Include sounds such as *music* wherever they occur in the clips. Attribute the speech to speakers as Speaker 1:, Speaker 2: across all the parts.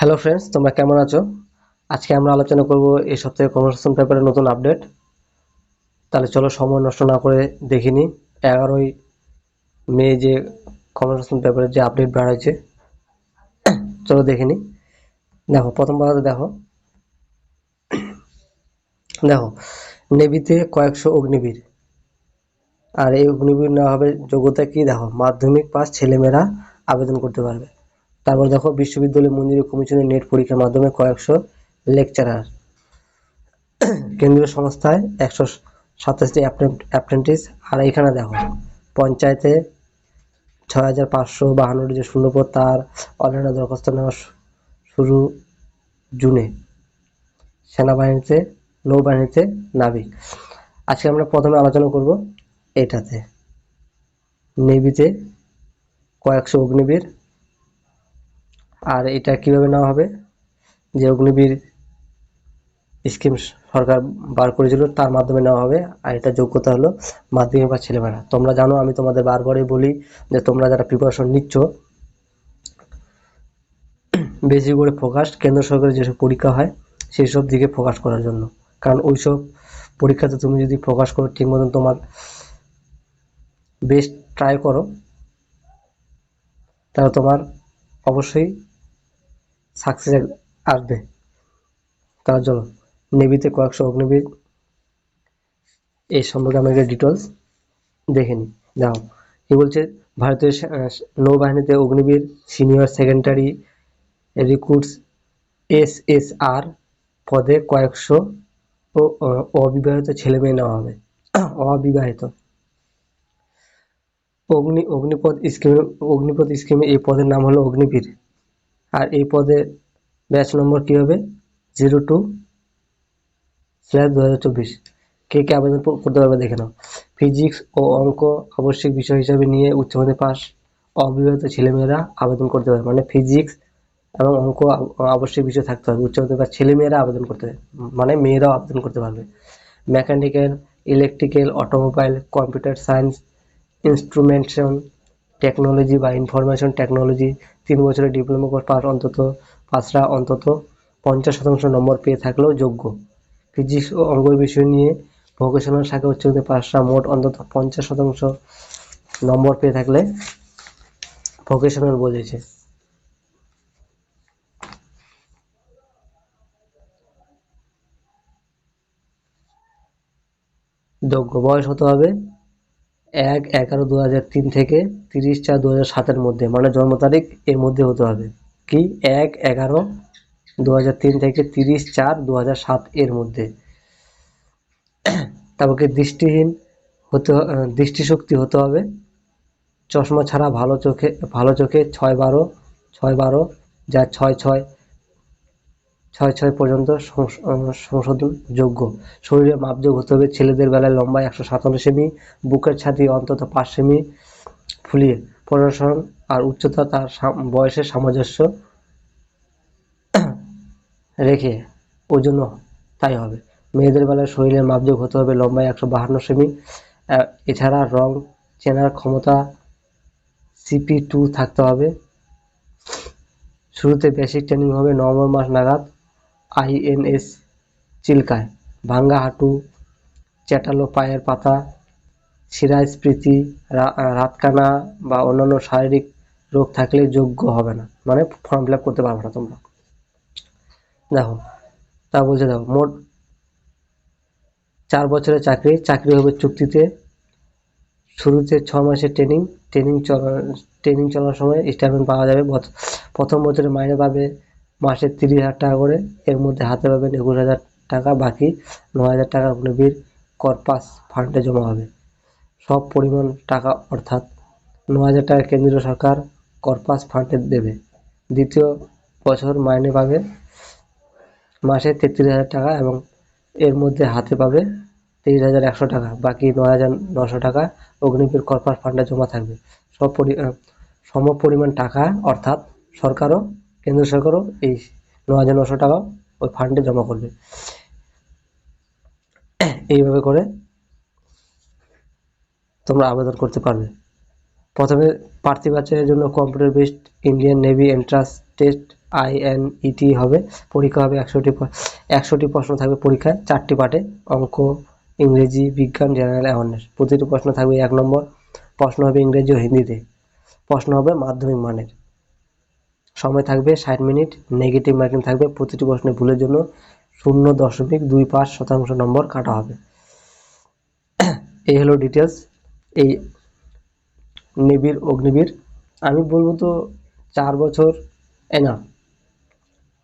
Speaker 1: Hello friends তোমরা কেমন আছো? আজকে আমরা আলোচনা করব এই সপ্তাহে কনভার্সেশন পেপারের নতুন আপডেট তাহলে চলো সময় নষ্ট না করে দেখিনি এগারোই মে যে কনভার্সেশন পেপারের যে আপডেট বার হয়েছে, চলো দেখিনি দেখো, প্রথম পাতাতে দেখো। দেখো, নেভিতে কয়েকশো অগ্নিবীর। আর এই অগ্নিবীর নেওয়া হবে যোগ্যতা কি? দেখো, মাধ্যমিক পাস ছেলেমেয়েরা আবেদন করতে পারবে। তারপর দেখো বিশ্ববিদ্যালয় মন্দির কমিশনের নেট পরীক্ষার মাধ্যমে কয়েকশো লেকচারার কেন্দ্রীয় সংস্থায় একশো সাতাশটি অ্যাপ্রেন্টিস আর এইখানে দেখো পঞ্চায়েতে ছয় হাজার পাঁচশো বাহান্নটি যে শূন্যপদ তার অনলাইনে দরখাস্ত নেওয়া শুরু জুনে। সেনাবাহিনীতে, নৌবাহিনীতে নাবিক। আজকে আমরা প্রথমে আলোচনা করব এটাতে। নেভিতে কয়েকশো অগ্নিবীর আর এটা কীভাবে নেওয়া হবে? যে অগ্নিবীর স্কিম সরকার বার করেছিল, তার মাধ্যমে নেওয়া হবে। আর এটা যোগ্যতা হলো মাধ্যমিক বা ছেলেমেয়েরা তোমরা জানো, আমি তোমাদের বারবারই বলি যে তোমরা যারা প্রিপারেশন নিচ্ছ, বেশি করে ফোকাস কেন্দ্র সরকারের যেসব পরীক্ষা হয় সেই সব দিকে ফোকাস করার জন্য। কারণ ওইসব পরীক্ষাতে তুমি যদি ফোকাস করো, ঠিক মতন তোমার বেস্ট ট্রাই করো, তাহলে তোমার অবশ্যই সাকসেস আসবে। তার জন্য নেভিতে কয়েকশো অগ্নিবীর, এই সম্পর্কে আমরা একটা ডিটেলস দেখে নিই। দেখো কি বলছে, ভারতীয় নৌবাহিনীতে Agniveer senior secondary recruits S S R পদে কয়েকশো ও অবিবাহিত ছেলে মেয়ে নেওয়া হবে। *clears throat* অবিবাহিত। অগ্নি, অগ্নিপথ স্কিমে অগ্নিপথ স্কিমে এই পদের নাম হলো অগ্নিবীর। আর এই পদে ব্যাচ নম্বর কী হবে? জিরো টু স্ল্যাশ দু হাজার চব্বিশ। কে কে আবেদন করতে পারবে দেখে নাও। ফিজিক্স ও অঙ্ক আবশ্যিক বিষয় হিসাবে নিয়ে উচ্চ মাধ্যমিক পাস অবিবাহিত ছেলেমেয়েরা আবেদন করতে পারবে। মানে ফিজিক্স এবং অঙ্ক আব- আবশ্যিক বিষয় থাকতে হবে। উচ্চ মাধ্যমিক পাস ছেলেমেয়েরা আবেদন করতে মানে মেয়েরাও আবেদন করতে পারবে। Mechanical electrical automobile computer science instrumentation technology বা ইনফরমেশন টেকনোলজি তিন বছরের ডিপ্লোমা কোর্স পাস অন্তত পাসরা অন্তত পঞ্চাশ শতাংশ নম্বর পেয়ে থাকলেও যোগ্য। ফিজিক্স ও অঙ্ক বিষয় নিয়ে ভোকেশনাল শাখা উচ্চ পাসরা মোট অন্তত পঞ্চাশ শতাংশ নম্বর পেয়ে থাকলে ভোকেশনাল বোঝেছে। যোগ্য বয়স হতে হবে? এক এগারো দু হাজার তিন থেকে তিরিশ চার দু হাজার সাতের মধ্যে মানে জন্ম তারিখ এর মধ্যে হতে হবে। কি? এক এগারো দু হাজার তিন থেকে তিরিশ চার দু হাজার সাত এর মধ্যে। তারপরে দৃষ্টিহীন হতে দৃষ্টিশক্তি হতে হবে। চশমা ছাড়া ভালো চোখে ভালো চোখে ছয় বারো ছয় বারো, যা ছয় ছয় ছয় ছয় পর্যন্ত সংশ- আহ, সংশোধন যোগ্য শরীরে মাপযোগ হতে হবে ছেলেদের বেলায় লম্বা একশো সাতান্ন সেমি বুকের ছাতি অন্তত পাঁচ সেমি ফুলিয়ে। প্রশাসন আর উচ্চতা তার বয়সের সামঞ্জস্য রেখে ওজন তাই হবে। মেয়েদের বেলায় শরীরের মাপযোগ হতে হবে লম্বায় একশো বাহান্ন সেমি। এছাড়া রং চেনার ক্ষমতা সিপি টু থাকতে হবে। শুরুতে বেসিক ট্রেনিং হবে নভেম্বর মাস নাগাদ। আইএনএস চিল্কায়। ভাঙ্গা হাঁটু চ্যাটালো পায়ের পাতা আহ, রাতকানা বা অন্যান্য শারীরিক রোগ থাকলে যোগ্য হবে না। মানে ফর্ম ফিল করতে পারবে না তোমরা। দেখো তা বলছে দেখো মোট চার বছরের চাকরি চাকরি হবে চুক্তিতে। শুরুতে ছ মাসের ট্রেনিং ট্রেনিং চলা ট্রেনিং চলার সময় স্টাইপেন্ড পাওয়া যাবে। প্রথম বছরে মাইনে পাবে মাসে তিরিশ হাজার টাকা করে। এর মধ্যে হাতে পাবেন একুশ হাজার টাকা, বাকি ন হাজার টাকা অগ্নিবীর কর্পাস ফান্ডে জমা হবে। সব পরিমাণ টাকা অর্থাৎ ন হাজার টাকা কেন্দ্রীয় সরকার কর্পাস ফান্ডে দেবে। দ্বিতীয় বছর মাইনে পাবে মাসে তেত্রিশ হাজার টাকা এবং এর মধ্যে হাতে পাবে তেইশ হাজার একশো টাকা, বাকি নয় হাজার নশো টাকা অগ্নিবীর কর্পাস ফান্ডে জমা থাকবে। সব সম পরিমাণ টাকা অর্থাৎ সরকারও কেন্দ্র সরকারও এই ন হাজার নশো টাকা ওই ফান্ডে জমা করবে। এইভাবে করে তোমরা আবেদন করতে পারবে। প্রথমে প্রার্থী বাচ্চাদের জন্য computer based Indian Navy entrance test I N ET হবে। পরীক্ষা হবে একশোটি একশোটি প্রশ্ন থাকবে পরীক্ষায়, চারটি পার্টে অঙ্ক, ইংরেজি, বিজ্ঞান জেনারেল অ্যাওয়ারনেস প্রতিটি প্রশ্ন থাকবে এক নম্বর। প্রশ্ন হবে ইংরেজি ও হিন্দিতে। প্রশ্ন হবে মাধ্যমিক মানের। সময় থাকবে ষাট মিনিট নেগেটিভ মার্কিং থাকবে প্রতিটি প্রশ্নে ভুলের জন্য শূন্য দশমিক দুই পাঁচ শতাংশ নম্বর কাটা হবে। এই হলো ডিটেলস এই নিবিড়, অগ্নিবীর। আমি বলব তো চার বছর এনা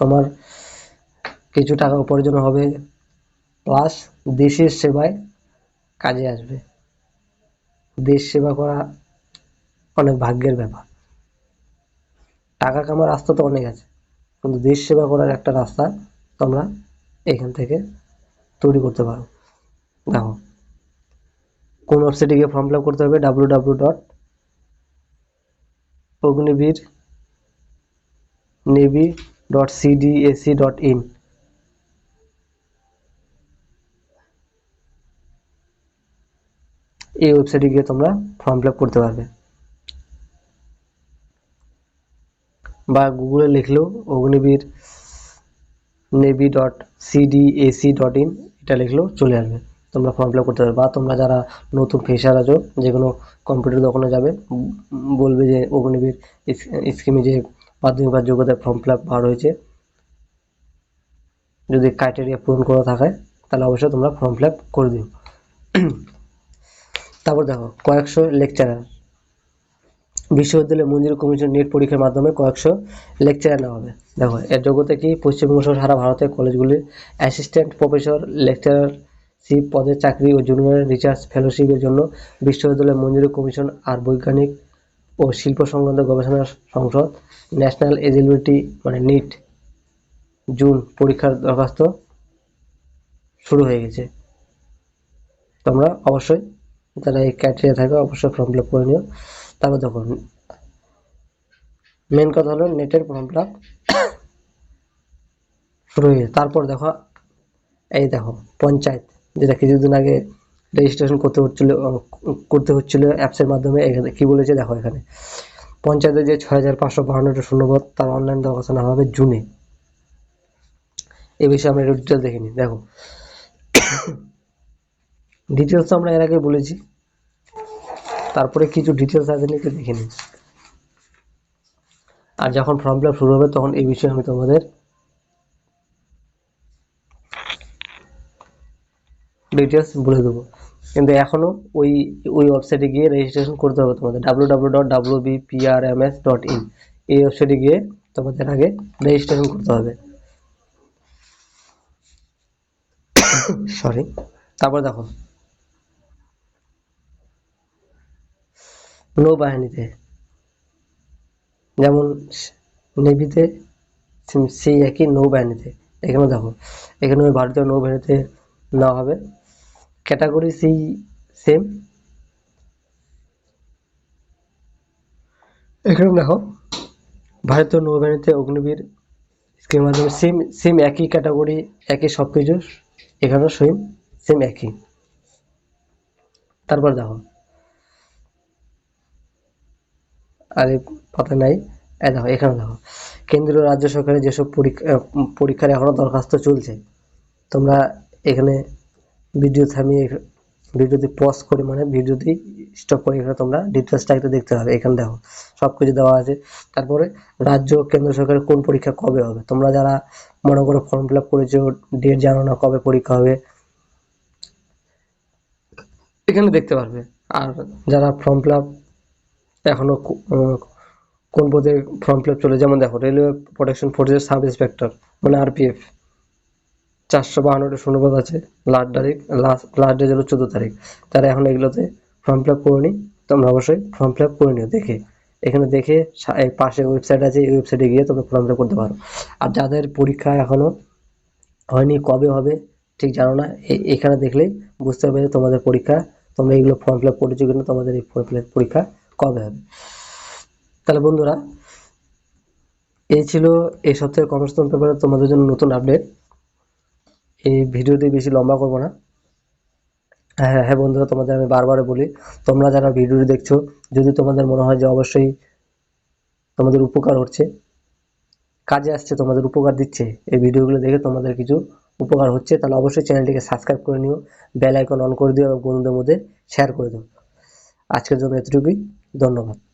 Speaker 1: তোমার কিছু টাকা উপার্জন হবে প্লাস দেশের সেবায় কাজে আসবে। দেশ সেবা করা অনেক ভাগ্যের ব্যাপার। টাকা কামার রাস্তা তো অনেক আছে। কিন্তু দেশ সেবা করার একটা রাস্তা তোমরা এখান থেকে তৈরি করতে পারো। দেখো, কোন ওয়েবসাইটে গিয়ে ফর্ম ফিল করতে হবে W W dot Agniveer navy dot CDAC dot in এই ওয়েবসাইটে গিয়ে তোমরা ফর্ম ফিল করতে পারবে। বা গুগলে লিখলেও Agniveer navy dot CDAC dot in এটা লিখলেও চলে আসবে। তোমরা ফর্ম ফিল করতে পারবে। বা তোমরা যারা নতুন ফ্রেশার আছো যে কোনো কম্পিউটার দোকানে যাবে, বলবে যে অগ্নিবীর স্কিমে যে মাধ্যমিক বা যোগ্যতায় ফর্ম ফিল আপ বার হয়েছে, যদি ক্রাইটেরিয়া পূরণ করা থাকে, তাহলে অবশ্যই তোমরা ফর্ম ফিল আপ করে দিও। *clears throat* তারপর দেখো, কয়েকশো লেকচারার বিশ্ববিদ্যালয় মঞ্জুরি কমিশন নেট পরীক্ষার মাধ্যমে কয়েকশো লেকচারার নেওয়া হবে। দেখো, এর যোগ্যতা কি পশ্চিমবঙ্গ সহ সারা ভারতের কলেজগুলির অ্যাসিস্ট্যান্ট প্রফেসর লেকচারারশিপ পদের চাকরি ও জুনিয়র রিসার্চ ফেলোশিপের জন্য বিশ্ববিদ্যালয় মঞ্জুরি কমিশন আর বৈজ্ঞানিক ও শিল্প সংক্রান্ত গবেষণা সংসদ ন্যাশনাল এলিজিবিলিটি মানে নিট জুন পরীক্ষার দরখাস্ত শুরু হয়ে গেছে। তোমরা অবশ্যই যারা এই ক্যাটেরিয়া থাকে অবশ্যই ফর্ম ফিল আপ করে নিও। তারপর দেখো মেন কথা হলো নেটের ফিল শুরু হয়ে তারপর দেখো, এই দেখো, পঞ্চায়েত, যেটা কিছুদিন আগে রেজিস্ট্রেশন করতে হচ্ছিল করতে হচ্ছিল অ্যাপসের মাধ্যমে, এখানে কী বলেছে দেখো এখানে। পঞ্চায়েতে যে ছয় হাজার পাঁচশো বাহান্নটা শূন্যপদ, তার অনলাইন দরখাস্ত নেওয়া হবে জুনে। এ বিষয়ে আমরা একটু ডিটেলস দেখে নিই। দেখো *coughs* ডিটেলস তো আমরা এর আগে বলেছি। তারপরে কিছু ডিটেলস আছে নাকি দেখে নিই। আর যখন ফর্ম ফিল শুরু হবে, তখন এই বিষয়ে আমি তোমাদের ডিটেলস বলে দেবো। কিন্তু এখনও ওই ওই ওয়েবসাইটে গিয়ে রেজিস্ট্রেশন করতে হবে তোমাদের। W W dot W dot in এই ওয়েবসাইটে গিয়ে তোমাদের আগে রেজিস্ট্রেশন করতে হবে। *coughs* সরি তারপর দেখো। নৌবাহিনীতে। যেমন নেভিতে সেই একই নৌবাহিনীতে। এখানে দেখো, এখানে ওই ভারতীয় নৌবাহিনীতে নেওয়া হবে। ক্যাটাগরি সেই সেম। এখানে দেখো, ভারতীয় নৌবাহিনীতে অগ্নিবীর স্কিমের মাধ্যমে সেম সেম একই ক্যাটাগরি, একই সব কিছু এখানেও সেম সেম একই। তারপর দেখো আরে কথা নাই। দেখো, এখানে দেখো। কেন্দ্রীয় রাজ্য সরকারের যেসব পরীক্ষা পরীক্ষার এখনও দরখাস্ত চলছে, তোমরা এখানে ভিডিও থামিয়ে ভিডিওটি পজ করে মানে ভিডিওটি স্টপ করে এখানে তোমরা ডিটেলসটা একটু দেখতে হবে এখানে দেখো সব কিছু দেওয়া আছে। তারপরে রাজ্য কেন্দ্র সরকারের কোন পরীক্ষা কবে হবে? তোমরা যারা মনে করো ফর্ম ফিল আপ করেছ ডেট জানো না কবে পরীক্ষা হবে, এখানে দেখতে পারবে। আর যারা ফর্ম ফিল আপ এখনও কো- আহ, কোন পদে ফর্ম ফিল আপ চলে যেমন দেখো রেলওয়ে প্রোটেকশন ফোর্সের সাব ইন্সপেক্টর মানে আরপিএফ চারশো বাহান্নটা শূন্যপদ আছে লাস্ট তারিখ লাস্ট লাস্ট ডেট হলো চোদ্দ তারিখ। তারা এখন এগুলোতে ফর্ম ফিল আপ করে তোমরা অবশ্যই ফর্ম ফিল আপ করে নিও দেখে। এখানে দেখে পাশে ওয়েবসাইট আছে এই ওয়েবসাইটে গিয়ে তোমরা ফর্ম ফিল আপ করতে পারো। আর যাদের পরীক্ষা এখনও হয়নি কবে হবে ঠিক জানো না এখানে দেখলেই বুঝতে পারবে তোমাদের পরীক্ষা তোমরা এগুলো ফর্ম ফিল আপ করেছ কিনা তোমাদের এই ফর্ম ফিল পরীক্ষা কবে হবে? তাহলে বন্ধুরা, এই ছিল এই সপ্তাহে কমার্সন পেপারে তোমাদের জন্য নতুন আপডেট এই ভিডিওটি বেশি লম্বা করব না। হ্যাঁ হ্যাঁ বন্ধুরা, তোমাদের আমি বারবার বলি, তোমরা যারা ভিডিওটি দেখছ, যদি তোমাদের মনে হয় যে অবশ্যই তোমাদের উপকার হচ্ছে, কাজে আসছে, তোমাদের উপকার দিচ্ছে, এই ভিডিওগুলো দেখে তোমাদের কিছু উপকার হচ্ছে, তাহলে অবশ্যই চ্যানেলটিকে সাবস্ক্রাইব করে নিও বেল আইকন অন করে দিও এবং বন্ধুদের মধ্যে শেয়ার করে দিও। আজকের জন্য এতটুকুই। ধন্যবাদ।